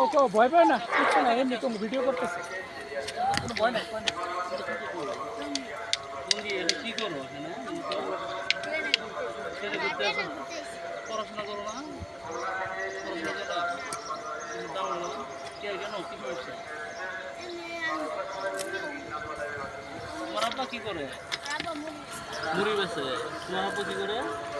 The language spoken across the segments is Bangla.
কো কো ভয় পায় না কিচ্ছু না এমনি তুমি ভিডিও করতেছে। কোনো ভয় নাই কি করো পড়াশোনা করো না? পড়াশোনা করো না? কেন কি সমস্যা? তোমার আব্বা কি করে? মুড়ি। বেছে। তোমার আব্বা কি করে? ও,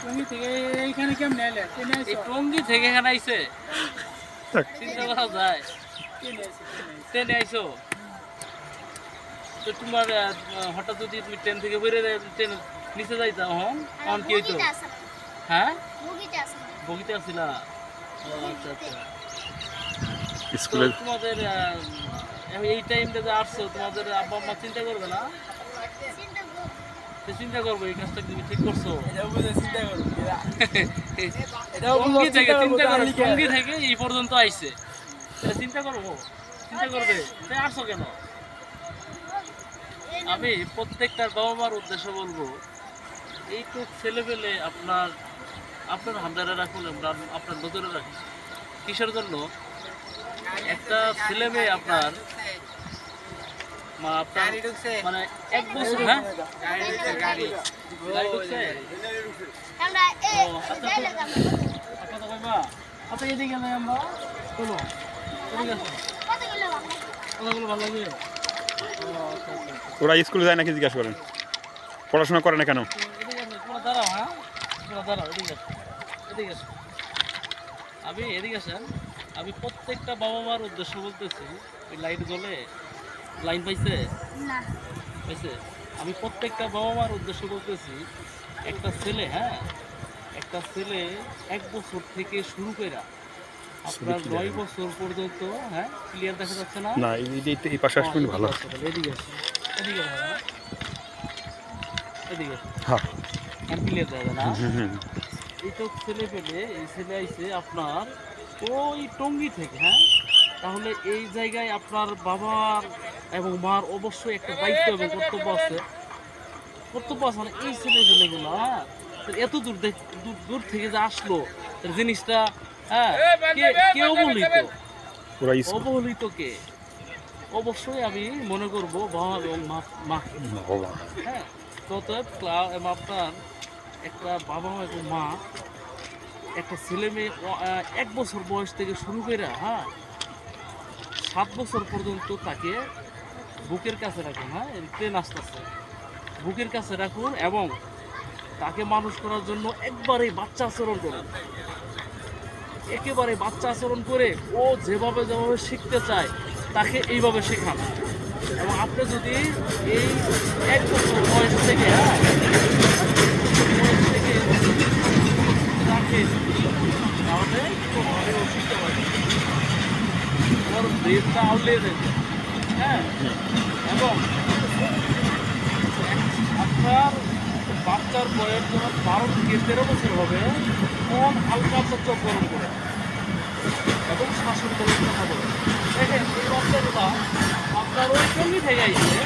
তুমি থেকে এইখানে কেমনে এলে? ট্রেনে এই আইছো টঙ্গি থেকে এখানে আইছে। থাক। চিন্তা করা যায়। ট্রেনে আইছো? তো তোমার হঠাৎ যদি তুমি ট্রেন থেকে ট্রেন নিচে যাইতাম হন তখন কি হইতো? হ্যাঁ? বগিতে আচ্ছা আচ্ছা। স্কুলে তোমাদের এই টাইমটা যে আসছো তোমাদের আব্বা আম্মা চিন্তা করবে না? চিন্তা করব এই কাজটা তুমি ঠিক করছ? টঙ্গি থেকে চিন্তা করো টঙ্গি থেকে এই পর্যন্ত আইছে। চিন্তা করব চিন্তা করবে তাই আসছো কেন? আমি প্রত্যেকটা বাবা মার উদ্দেশ্য বলব এইটুক ছেলে পেলে আপনার আপনার হামদারে রাখুন আপনার আপনার নজরে রাখুন কিসের জন্য? একটা ছেলে মেয়ে আপনার মানে এক বছর হ্যাঁ? গাড়ি ঢুকছে কইবা এদিকে আমরা। চলো ওরা স্কুলে যায় নাকি জিজ্ঞাসা করেন? পড়াশোনা করে না কেন? হ্যাঁ? দাঁড়াও এদিকে আসো। আমি এদিকে আমি প্রত্যেকটা বাবা মার উদ্দেশ্য বলতেছি ওই লাইট জ্বলে লাইন পাইছে? পাইছে? আমি প্রত্যেকটা বাবা মার উদ্দেশ্য বলতেছি একটা ছেলে হ্যাঁ? একটা ছেলে এক বছর থেকে শুরু করে আপনার নয় বছর পর্যন্ত হ্যাঁ? ক্লিয়ার দেখা যাচ্ছে না? না এই পাশে আসবেন ভালো। এদিকে এদিকে হ্যাঁ। এদিকে হ্যাঁ। ক্লিয়ার দেখা যায় না। এই তো ছেলে পেলে এই ছেলে আইছে আপনার ওই টঙ্গি থেকে হ্যাঁ? তাহলে এই জায়গায় আপনার বাবার এবং মার অবশ্যই একটা দায়িত্ব এবং কর্তব্য আছে। কর্তব্য আছে মানে এই ছেলে পেলেগুলো হ্যাঁ? তো এত দূর দেখ- দূর দূর থেকে যে আসলো জিনিসটা হ্যাঁ? কে- কে অবহেলিত? অবহেলিত কে? অবশ্যই আমি মনে করব বাবা এবং মা হ্যাঁ? ততএব আপনার একটা বাবা এবং মা একটা ছেলে মেয়ে এক বছর বয়স থেকে শুরু করে হ্যাঁ? সাত বছর পর্যন্ত তাকে বুকের কাছে রাখুন হ্যাঁ? ট্রেন আসতেছে। বুকের কাছে রাখুন এবং তাকে মানুষ করার জন্য একবারে বাচ্চা আচরণ করুন। একেবারে বাচ্চা আচরণ করে ও যেভাবে যেভাবে শিখতে চায়, তাকে এইভাবে শেখান। এবং আপনি যদি এই এক বছর বয়স থেকে হ্যাঁ? বয়স থেকে রাখেন তাহলে শিখতে পারবে ওর ব্রেনটা আউলিয়ে দেবে হ্যাঁ? এবং আপনার বাচ্চার বয়স যখন বারো থেকে তেরো বছর হবে তখন হালকা গরম করে এবং শাসন করে কথা বলে। দেখেন, এই বাচ্চাগুলা আপনার ওই সঙ্গী থেকে আইছে,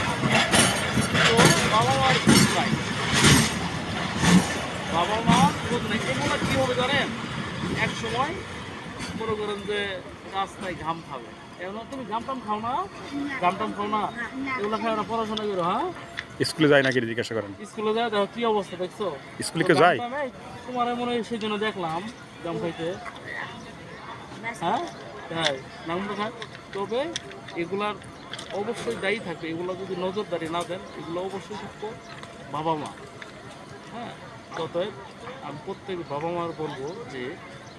তো বাবা মার দুধ নাই। বাবা মা দুধ নেই। এগুলো কী হবে জানেন? এক সময় মনে করেন যে রাস্তায় ঘাম খাবে। এগুলো তুমি ঘাম টাম খাও না? ঘাম টাম খাও না? এগুলো খাও না পড়াশোনা করো হ্যাঁ? স্কুলে যায় নাকি জিজ্ঞাসা করেন? স্কুলে যায় দেখো কি অবস্থা দেখছ? স্কুলে কেউ যায়? তোমার মনে হয় সেই জন্য দেখলাম জাম খাইতে। হ্যাঁ? তাই নামটা থাক তবে এগুলার অবশ্যই দায়ী থাকবে এগুলো যদি নজরদারি না দেন এগুলো অবশ্যই থাকব বাবা মা হ্যাঁ? ততএব আমি প্রত্যেক বাবা মার বলব যে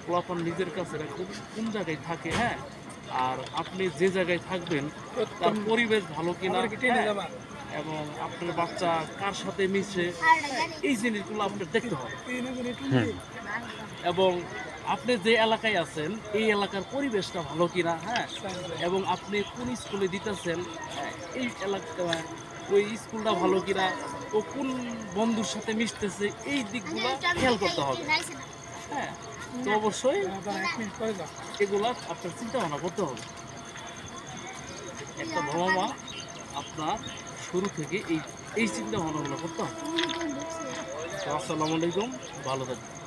পোলাপান নিজের কাছে রাখুন কোন জায়গায় থাকে হ্যাঁ? আর আপনি যে জায়গায় থাকবেন তার পরিবেশ ভালো কিনা হ্যাঁ, এবং আপনার বাচ্চা কার সাথে মিশে এই জিনিসগুলো আপনার দেখতে হবে। এবং আপনি যে এলাকায় আছেন এই এলাকার পরিবেশটা ভালো কিনা হ্যাঁ? এবং আপনি কোন স্কুলে দিতেছেন হ্যাঁ, এই এলাকা ওই স্কুলটা ভালো কিনা ও কোন বন্ধুর সাথে মিশতেছে এই দিকগুলো খেয়াল করতে হবে। হ্যাঁ। তো অবশ্যই এগুলা আপনার চিন্তা ভাবনা করতে হবে। একটা বাবা মা আপনার শুরু থেকে এই এই চিন্তা ভাবনাগুলো করতে হবে। আসসালামু আলাইকুম, ভালো থাকবেন।